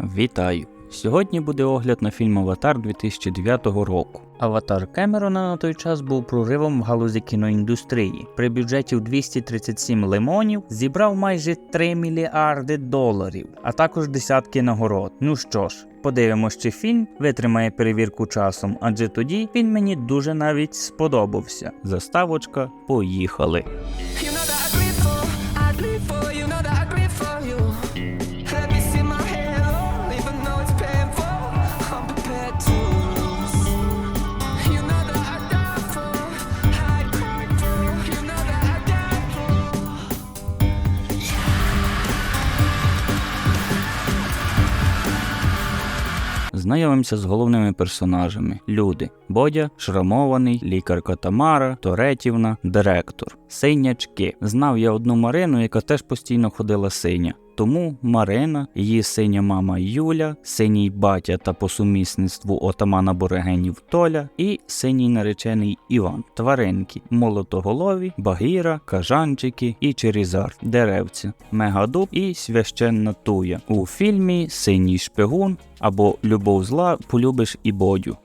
Вітаю! Сьогодні буде огляд на фільм Аватар 2009 року. Аватар Кемерона на той час був проривом в галузі кіноіндустрії. При бюджеті в 237 лимонів зібрав майже 3 мільярди доларів, а також десятки нагород. Ну що ж, подивимось, чи фільм витримає перевірку часом, адже тоді він мені дуже навіть сподобався. Заставочка, поїхали. Знайомимося з головними персонажами: люди Бодя, шрамований, лікарка Тамара, Торетівна, директор, синячки. Знав я одну Марину, яка теж постійно ходила синя. Тому Марина, її синя мама Юля, синій батя та по сумісництву отамана Борегенів Толя і синій наречений Іван, тваринки, молотоголові, багіра, кажанчики і черізар, деревця, мегадуб і священна туя. У фільмі Синій шпигун або Любов зла полюбиш і бодю.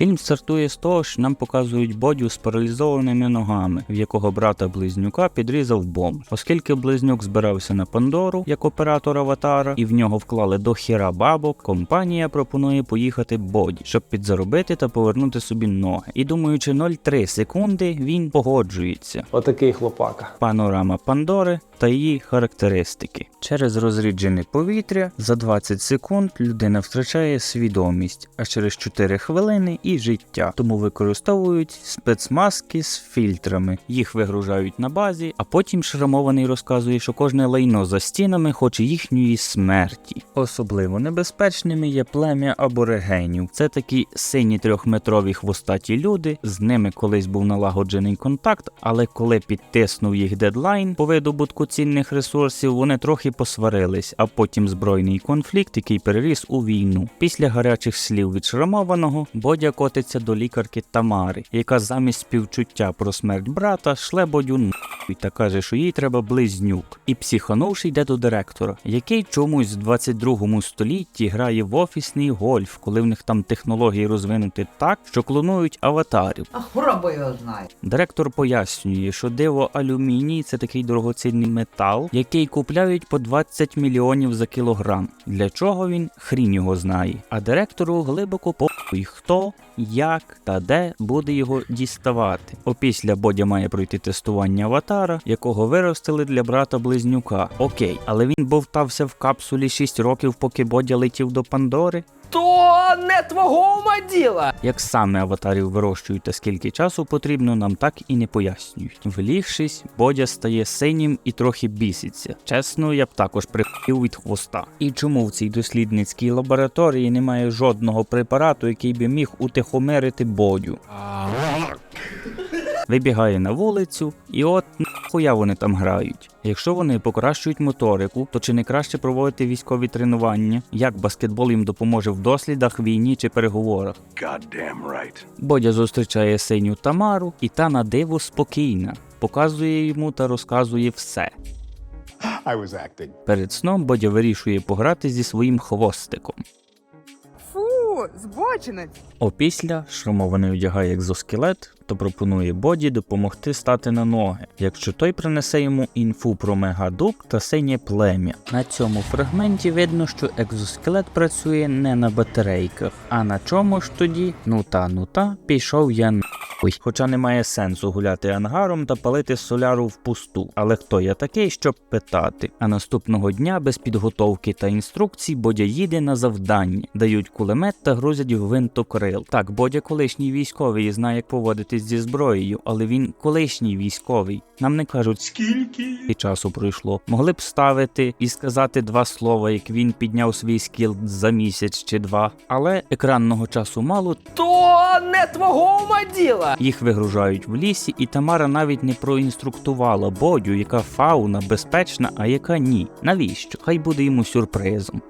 Фільм стартує з того, що нам показують бодю з паралізованими ногами, в якого брата близнюка підрізав бомб. Оскільки близнюк збирався на Пандору як оператор аватара, і в нього вклали до хіра бабок, компанія пропонує поїхати боді, щоб підзаробити та повернути собі ноги. І думаючи 0,3 секунди, він погоджується. Отакий хлопака. Панорама Пандори та її характеристики. Через розріджене повітря за 20 секунд людина втрачає свідомість, а через 4 хвилини і життя. Тому використовують спецмаски з фільтрами. Їх вигружають на базі, а потім шрамований розказує, що кожне лайно за стінами хоче їхньої смерті. Особливо небезпечними є плем'я аборигенів. Це такі сині трьохметрові хвостаті люди. З ними колись був налагоджений контакт, але коли підтиснув їх дедлайн по видобутку цінних ресурсів, вони трохи посварились, а потім збройний конфлікт, який переріс у війну. Після гарячих слів від шрамованого Бодя котиться до лікарки Тамари, яка замість співчуття про смерть брата шле Бодю нахуй та каже, що їй треба близнюк. І психанувши йде до директора, який чомусь в 22 столітті грає в офісний гольф, коли в них там технології розвинуті так, що клонують аватарів. А хвороба його знає. Директор пояснює, що диво алюміній це такий дорогоцінний метал, який купляють по 20 мільйонів за кілограм. Для чого він хрінь його знає. А директору глибоко похуй, хто, як та де буде його діставати. Опісля Бодя має пройти тестування аватара, якого виростили для брата близнюка. Окей, але він бовтався в капсулі 6 років, поки Бодя летів до Пандори. Не твого ума діла. Як саме аватарів вирощують та скільки часу потрібно, нам так і не пояснюють. Влігшись, Бодя стає синім і трохи біситься. Чесно, я б також прихив від хвоста. І чому в цій дослідницькій лабораторії немає жодного препарату, який би міг утихомирити Бодю? Вибігає на вулицю, і от нахуя вони там грають. Якщо вони покращують моторику, то чи не краще проводити військові тренування? Як баскетбол їм допоможе в дослідах, війні чи переговорах? Right. Бодя зустрічає синю Тамару, і та на диво спокійна. Показує йому та розказує все. I was acting. Перед сном Бодя вирішує пограти зі своїм хвостиком. Фу, збочинець. Опісля шрамований одягає екзоскелет та пропонує Боді допомогти стати на ноги, якщо той принесе йому інфу про мегадук та синє плем'я. На цьому фрагменті видно, що екзоскелет працює не на батарейках. А на чому ж тоді? Ну та ну та пішов я нахуй. Хоча немає сенсу гуляти ангаром та палити соляру впусту. Але хто я такий, щоб питати? А наступного дня без підготовки та інструкцій Бодя їде на завдання, дають кулемет та грузять в винтокрил. Так, Бодя колишній військовий і знає, як поводитись зі зброєю, але він колишній військовий. Нам не кажуть, скільки часу пройшло. Могли б ставити і сказати два слова, як він підняв свій скіл за місяць чи два. Але екранного часу мало, То не твого ума діла. Їх вигружають в лісі, і Тамара навіть не проінструктувала Бодю, яка фауна безпечна, а яка ні. Навіщо? Хай буде йому сюрпризом.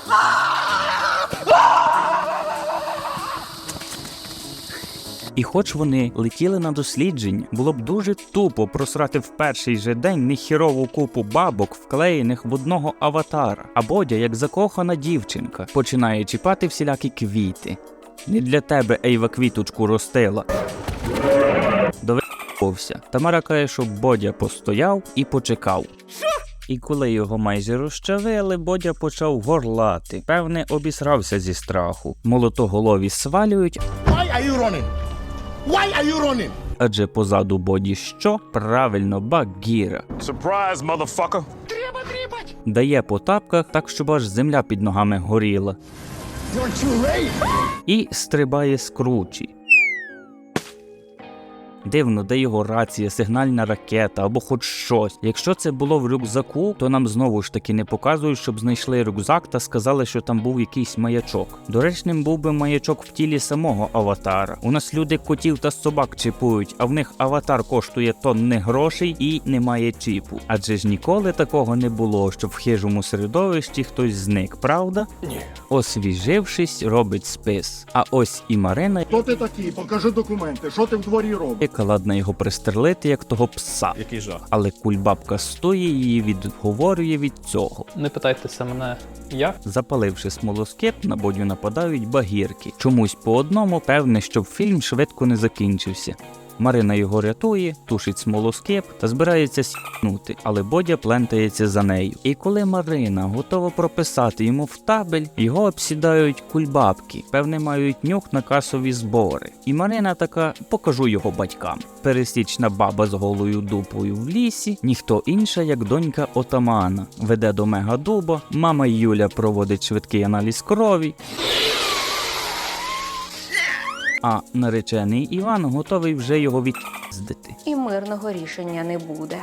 І хоч вони летіли на дослідження, було б дуже тупо просрати в перший же день нехірову купу бабок, вклеєних в одного аватара. А Бодя, як закохана дівчинка, починає чіпати всілякі квіти. Не для тебе Ейва квіточку ростила. Довився. Тамара каже, що Бодя постояв і почекав. І коли його майже розчавили, Бодя почав горлати. Певне, обісрався зі страху. Молотоголові свалюють, Why are you running? Why are you running? адже позаду Боді що? Правильно, Багіра. Surprise, motherfucker. Дає по тапках так, щоб аж земля під ногами горіла. You're too late. І стрибає з кручі. Дивно, де його рація, сигнальна ракета або хоч щось. Якщо це було в рюкзаку, то нам знову ж таки не показують, щоб знайшли рюкзак та сказали, що там був якийсь маячок. Доречним був би маячок в тілі самого аватара. У нас люди котів та собак чіпують, а в них аватар коштує тонни грошей і немає чіпу. Адже ж ніколи такого не було, щоб в хижому середовищі хтось зник, правда? Ні. Освіжившись, робить спис. А ось і Марина, Хто ти такий? Покажи документи. Що ти в дворі робиш? Яка ладна його пристрелити, як того пса. Який жах. Але кульбабка стоїть її відговорює від цього. Не питайтеся мене як. Запаливши смолоскип, на бодю нападають багірки. Чомусь по одному, певне, щоб фільм швидко не закінчився. Марина його рятує, тушить смолоскип та збирається сіпнути, але Бодя плентається за нею. І коли Марина готова прописати йому в табель, його обсідають кульбабки, певне, мають нюх на касові збори. І Марина така покажу його батькам. Пересічна баба з голою дупою в лісі, ніхто інша, як донька отамана, веде до мегадуба, мама Юля проводить швидкий аналіз крові. А наречений Іван готовий вже його від'їздити. і мирного рішення не буде.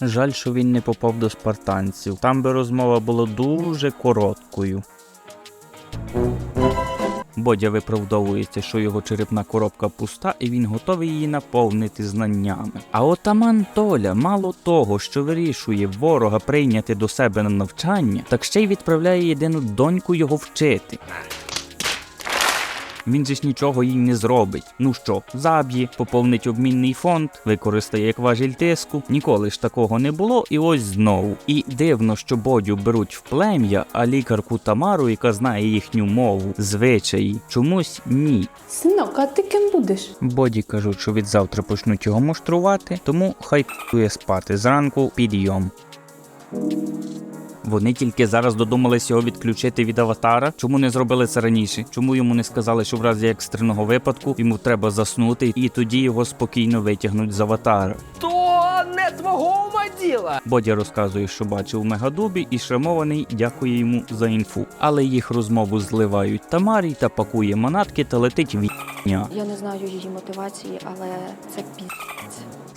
Жаль, що він не попав до спартанців. Там би розмова була дуже короткою. Бодя виправдовується, що його черепна коробка пуста, і він готовий її наповнити знаннями. А отаман Толя, мало того, що вирішує ворога прийняти до себе на навчання, так ще й відправляє єдину доньку його вчити. Він же ж нічого їй не зробить. Ну що, заб'є, поповнить обмінний фонд, використає як важіль тиску. Ніколи ж такого не було, і ось знову. І дивно, що Бодю беруть в плем'я, а лікарку Тамару, яка знає їхню мову, звичаї, чомусь ні. Синок, а ти ким будеш? Боді кажуть, що від завтра почнуть його муштрувати, тому хай п***ує спати зранку підйом. Вони тільки зараз додумались його відключити від аватара. Чому не зробили це раніше? Чому йому не сказали, що в разі екстреного випадку йому треба заснути, і тоді його спокійно витягнуть з аватара? То не твого ума діла. Бодя розказує, що бачив мегадубі, і шрамований дякує йому за інфу. Але їх розмову зливають Тамарі та пакує манатки та летить в. Я не знаю її мотивації, але це піздець.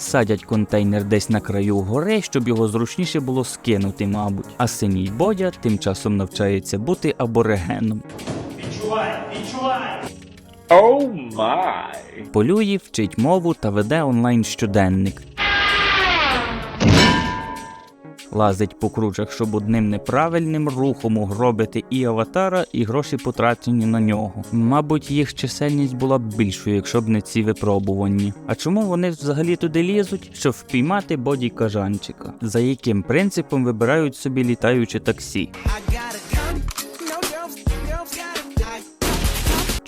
Садять контейнер десь на краю гори, щоб його зручніше було скинути, мабуть. А синій Бодя тим часом навчається бути аборигеном. Відчувай, відчувай! Полює, вчить мову та веде онлайн щоденник. Лазить по кручах, щоб одним неправильним рухом угробити і аватара, і гроші потрачені на нього. Мабуть, їх чисельність була б більшою, якщо б не ці випробування. А чому вони взагалі туди лізуть? Щоб впіймати боді кажанчика? За яким принципом вибирають собі літаюче таксі?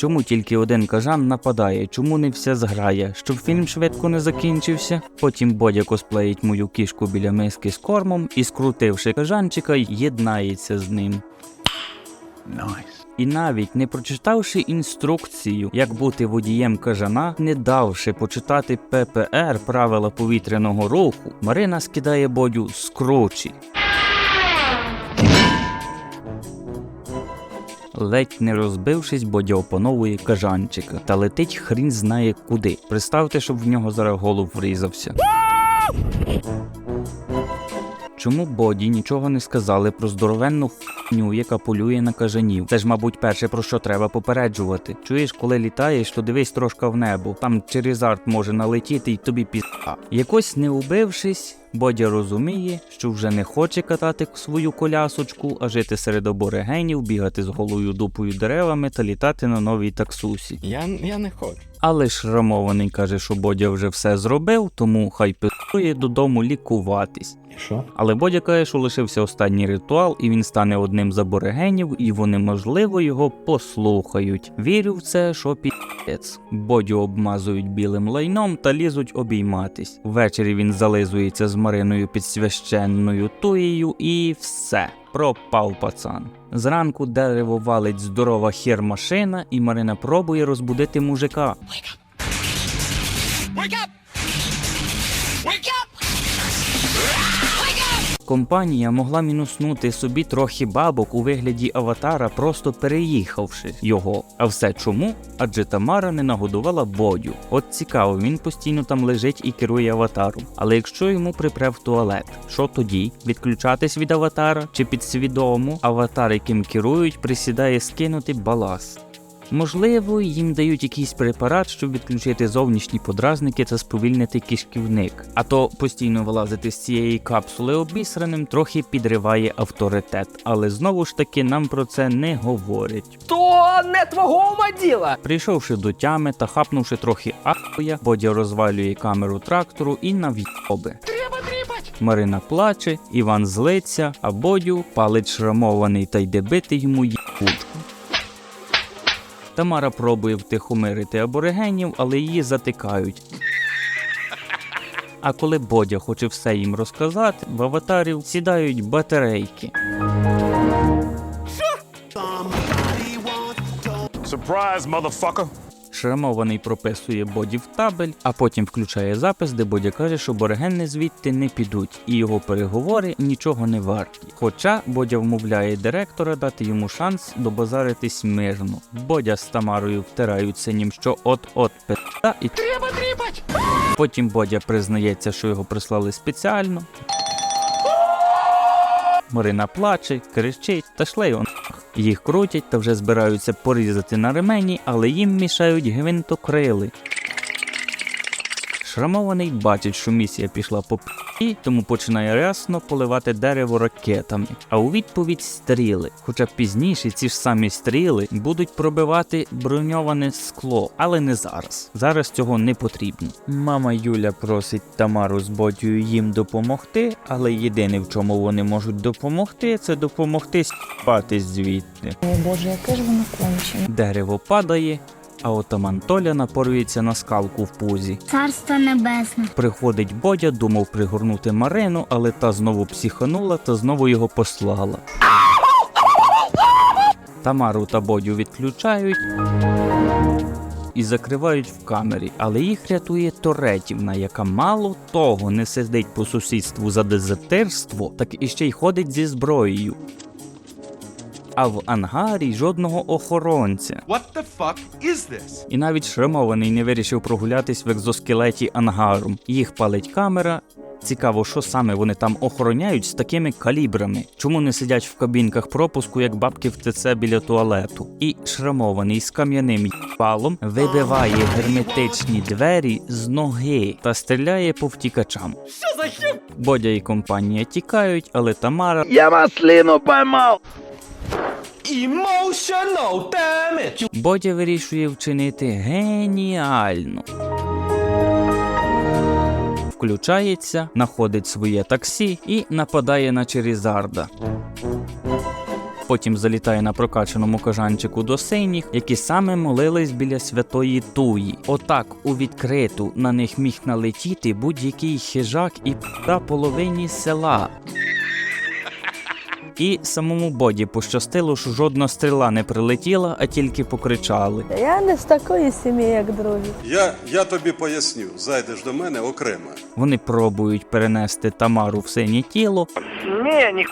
Чому тільки один кажан нападає? Чому не вся зграя? Щоб фільм швидко не закінчився? Потім Бодя косплеїть мою кішку біля миски з кормом і, скрутивши кажанчика, єднається з ним. І навіть не прочитавши інструкцію, як бути водієм кажана, не давши почитати ППР правила повітряного руху, Марина скидає бодю з кручі. Ледь не розбившись, Бодя опановує кажанчика та летить хрін знає куди. Представте, щоб в нього зараз голов врізався. Чому Боді нічого не сказали про здоровенну ню, яка полює на кажанів. Це ж, мабуть, перше про що треба попереджувати. Чуєш, коли літаєш, то дивись трошки в небо. Там через арт може налетіти і тобі пізда. Якось не убившись. Бодя розуміє, що вже не хоче катати свою колясочку, а жити серед аборигенів, бігати з голою дупою деревами та літати на новій таксусі. Я, я не хочу. Але шрамований каже, що Бодя вже все зробив, тому хай писує додому лікуватись. І що? Але Бодя каже, що лишився останній ритуал, і він стане одним з аборигенів, і вони, можливо, його послухають. Вірю в це, що піц. Бодю обмазують білим лайном та лізуть обійматись. Ввечері він зализується з Мариною під священною туєю, і все. Пропав пацан. Зранку дерево валить здорова хер-машина, і Марина пробує розбудити мужика. Компанія могла мінуснути собі трохи бабок у вигляді аватара, просто переїхавши його. А все чому? Адже Тамара не нагодувала бодю. От цікаво, він постійно там лежить і керує аватаром. Але якщо йому припре в туалет, що тоді? Відключатись від аватара чи підсвідомо аватар, яким керують, присідає скинути баласт. Можливо, їм дають якийсь препарат, щоб відключити зовнішні подразники та сповільнити кишківник. А то постійно вилазити з цієї капсули обісраним трохи підриває авторитет. Але знову ж таки нам про це не говорять. То не твого ума діла. Прийшовши до тями та хапнувши трохи ахуя, Бодя розвалює камеру трактору і нав'йоби. Марина плаче, Іван злиться, а Бодю палить шрамований та йде бити йому їбучку. Тамара пробує втихомирити аборигенів, але її затикають. А коли Бодя хоче все їм розказати, в аватарів сідають батарейки. Surprise, motherfucker. Шрамований прописує Боді в табель, а потім включає запис, де Бодя каже, що боргени звідти не підуть, і його переговори нічого не варті. Хоча Бодя вмовляє директора дати йому шанс добазаритись мирно. Бодя з Тамарою втирають синім, що от-от пи***а і треба тріпать. Потім Бодя признається, що його прислали спеціально. Марина плаче, кричить та шле його. Їх крутять та вже збираються порізати на ремені, але їм мішають гвинтокрили. Шрамований бачить, що місія пішла по пі, тому починає рясно поливати дерево ракетами, а у відповідь стріли. Хоча пізніше ці ж самі стріли будуть пробивати броньоване скло, але не зараз. Зараз цього не потрібно. Мама Юля просить Тамару з Бодію їм допомогти, але єдине, в чому вони можуть допомогти, це допомогти спати звідти. О боже, яке ж воно кончене. Дерево падає, а отаман Толя напорюється на скалку в пузі. Царство небесне. Приходить Бодя, думав пригорнути Марину, але та знову психанула та знову його послала. Тамару та Бодю відключають і закривають в камері, але їх рятує Торетівна, яка мало того не сидить по сусідству за дезертирство, так і ще й ходить зі зброєю. А в ангарі жодного охоронця. What the fuck is this? І навіть шрамований не вирішив прогулятись в екзоскелеті ангаром. Їх палить камера. Цікаво, що саме вони там охороняють з такими калібрами. Чому не сидять в кабінках пропуску, як бабки в ТЦ біля туалету? І шрамований з кам'яним їбалом вибиває герметичні двері з ноги та стріляє по втікачам. Що за хіп? Бодя і компанія тікають, але Тамара Я маслину поймав. Emotional damage. Бодя вирішує вчинити геніально. Включається, знаходить своє таксі і нападає на Черізарда. Потім залітає на прокачаному кажанчику до синіх, які саме молились біля святої Туї. Отак у відкриту на них міг налетіти будь-який хижак і п***а половині села. І самому Боді пощастило, що жодна стріла не прилетіла, а тільки покричали. Я не з такої сім'ї, як другі. Я, я тобі поясню. Зайдеш до мене окремо. Вони пробують перенести Тамару в синє тіло, Ні, ні.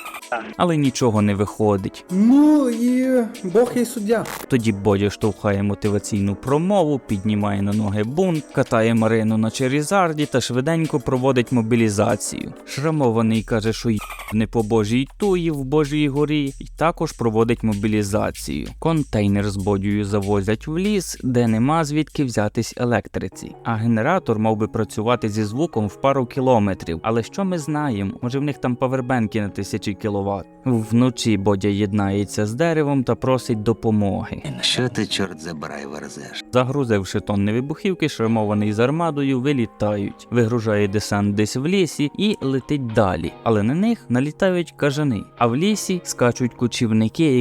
але нічого не виходить. Ну і Бог є суддя. Тоді Бодя штовхає мотиваційну промову, піднімає на ноги бунт, катає Марину на Черізарді та швиденько проводить мобілізацію. Шрамований каже, що й не по Божій туї в Божій горі, і також проводить мобілізацію. Контейнер з бодію завозять в ліс, де нема звідки взятись електриці. А генератор мав би працювати зі звуком в пару кілометрів. Але що ми знаємо? Може в них там павербенки на тисячі кіловат. Вночі Бодя єднається з деревом та просить допомоги. Що ти, чорт забирай, верзеш? Загрузивши тонни вибухівки, шрамований з армадою, вилітають. Вигружає десант десь в лісі і летить далі. Але на них налітають кажани. А в лісі скачуть кочівники,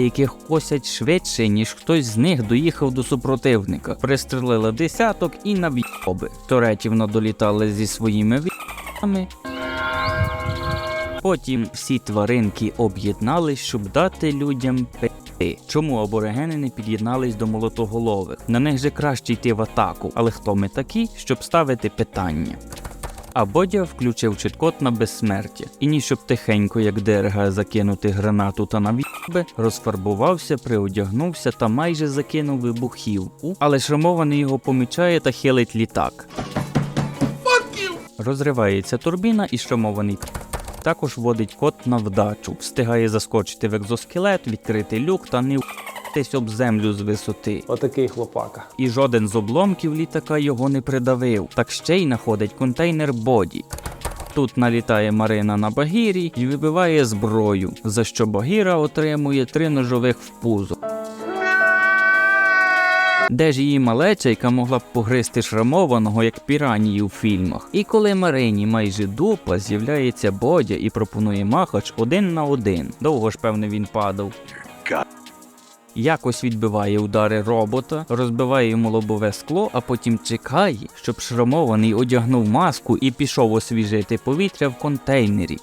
яких косять швидше, ніж хтось з них доїхав до супротивника. Пристрелили десяток і на в'єби. Торетівно долітали зі своїми в'єбами. Потім всі тваринки об'єднались, щоб дати людям пити. Чому аборигени не під'єднались до молотоголових? На них же краще йти в атаку, але хто ми такі, щоб ставити питання? А Бодя включив чіткот на безсмертя, і ні щоб тихенько, як ДРГ, закинути гранату та навіби, розфарбувався, приодягнувся та майже закинув вибухівку, але шрамований його помічає та хилить літак. Розривається турбіна і шрамований також вводить код на вдачу, встигає заскочити в екзоскелет, відкрити люк та не втись об землю з висоти. Отакий хлопака. І жоден з обломків літака його не придавив, так ще й находить контейнер боді. Тут налітає Марина на Багірі і вибиває зброю, за що Багіра отримує три ножових в пузо. Де ж її малеча, яка могла б погризти шрамованого, як піранії у фільмах. І коли Марині майже дупа, з'являється Бодя і пропонує махач один на один. Довго ж, певне, він падав. Якось відбиває удари робота, розбиває йому лобове скло, а потім чекає, щоб шрамований одягнув маску і пішов освіжити повітря в контейнері.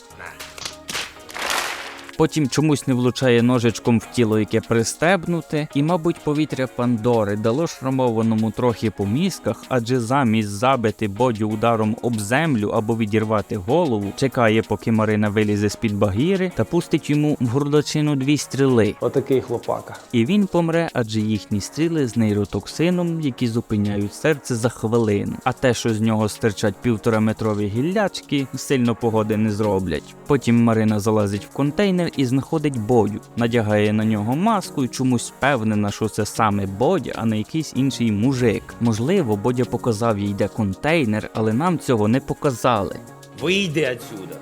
Потім чомусь не влучає ножичком в тіло, яке пристебнуте, і, мабуть, повітря Пандори дало шрамованому трохи по мізках, адже замість забити бодю ударом об землю або відірвати голову, чекає, поки Марина вилізе з-під багіри та пустить йому в грудочину дві стріли. Отакий хлопака. І він помре, адже їхні стріли з нейротоксином, які зупиняють серце за хвилину. А те, що з нього стирчать півтораметрові гіллячки, сильно погоди не зроблять. Потім Марина залазить в контейнер і знаходить Бодю, надягає на нього маску і чомусь впевнена, що це саме Бодя, а не якийсь інший мужик. Можливо, Бодя показав їй де контейнер, але нам цього не показали. Вийди отсюда,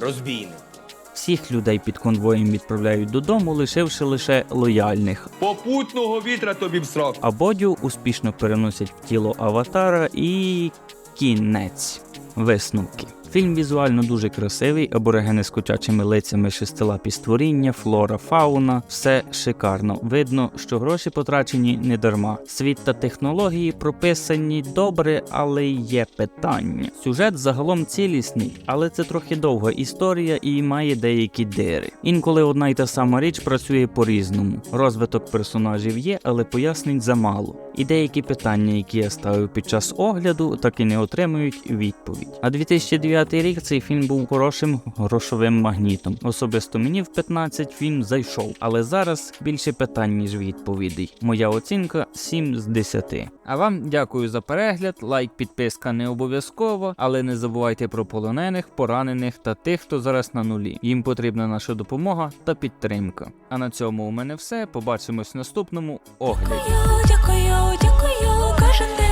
розбійник. Всіх людей під конвоєм відправляють додому, лишивши лише лояльних. Попутного вітра тобі в срок. А Бодю успішно переносять в тіло аватара і кінець. Висновки. Фільм візуально дуже красивий, аборигени з котячими лицями, шестилапі створіння, флора, фауна, все шикарно. Видно, що гроші потрачені не дарма. Світ та технології прописані добре, але є питання. Сюжет загалом цілісний, але це трохи довга історія і має деякі дири. Інколи одна й та сама річ працює по-різному. Розвиток персонажів є, але пояснень замало. І деякі питання, які я ставив під час огляду, так і не отримують відповідь. А 2009 рік цей фільм був хорошим грошовим магнітом. Особисто мені в 15 фільм зайшов, але зараз більше питань ніж відповідей. Моя оцінка 7 з 10. А вам дякую за перегляд. Лайк, підписка не обов'язково, але не забувайте про полонених, поранених та тих, хто зараз на нулі. Їм потрібна наша допомога та підтримка. А на цьому у мене все. Побачимось в наступному огляді. Дякую, кожен день